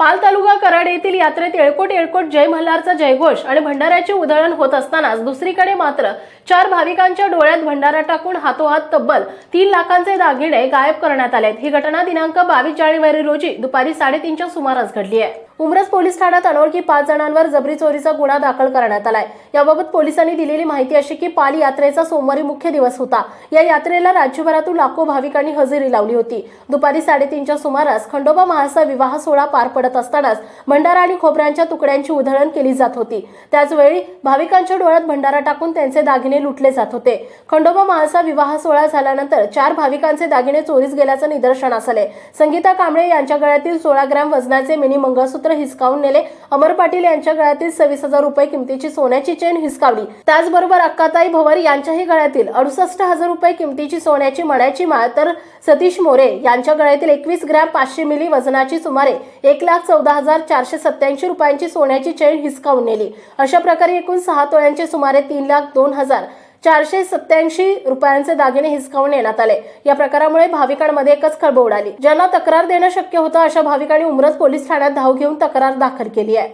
पाल तालुका कराड येथील यात्रेत येळकोट येळकोट जय मल्हारचा जयघोष आणि भंडाऱ्याचे उधळण होत असतानाच दुसरीकडे मात्र चार भाविकांच्या डोळ्यात भंडारा टाकून हातोहात तब्बल तीन लाखांचे दागिने गायब करण्यात आले ही घटना दिनांक बावीस जानेवारी रोजी दुपारी साडेतीनच्या सुमारास घडली आहे. उमरस पोलीस ठाण्यात अनोळखी पाच जणांवर जबरी चोरीचा गुन्हा दाखल करण्यात आलाय. याबाबत पोलिसांनी दिलेली माहिती अशी की पाल यात्रेचा सोमवारी मुख्य दिवस होता. या यात्रेला राज्यभरातून लाखो भाविकांनी हजेरी लावली होती. दुपारी साडेतीनच्या सुमारास खंडोबा महासा विवाह सोहळा पार पडत असतानाच भंडारा आणि खोबऱ्यांच्या तुकड्यांची उधळण केली जात होती. त्याचवेळी भाविकांच्या डोळ्यात भंडारा टाकून त्यांचे दागिने लुटले जात होते. खंडोबा महासा विवाह सोहळा झाल्यानंतर चार भाविकांचे दागिने चोरीस गेल्याचं निदर्शनास आले संगीता कांबळे यांच्या गळ्यातील सोळा ग्रॅम वजनाचे मिनी मंगळसूत्र हिसकावून नेले. अमर पाटील यांच्या गळ्यातील सव्वीस हजार रुपये किमतीची सोन्याची चेन हिसकावली. त्याचबरोबर अक्काताई भवर यांच्याही गळ्यातील अडुसष्ट हजार रुपये किमतीची सोन्याची मण्याची माळ तर सतीश मोरे यांच्या गळ्यातील एकवीस ग्रॅम पाचशे मिली वजनाची सुमारे एक लाख चौदा हजार चारशे सत्त्याऐंशी रुपयांची सोन्याची चैन हिसकावून नेली. अशा प्रकारे एकूण सहा तोळ्यांचे सुमारे तीन लाख दोन हजार चारशे सत्याऐंशी रुपयांचे दागिने हिसकावून नेण्यात आले. या प्रकारामुळे भाविकांमध्ये एकच खळबळ उडाली. ज्यांना तक्रार देणं शक्य होतं अशा भाविकांनी उमरस पोलीस ठाण्यात धाव घेऊन तक्रार दाखल केली आहे.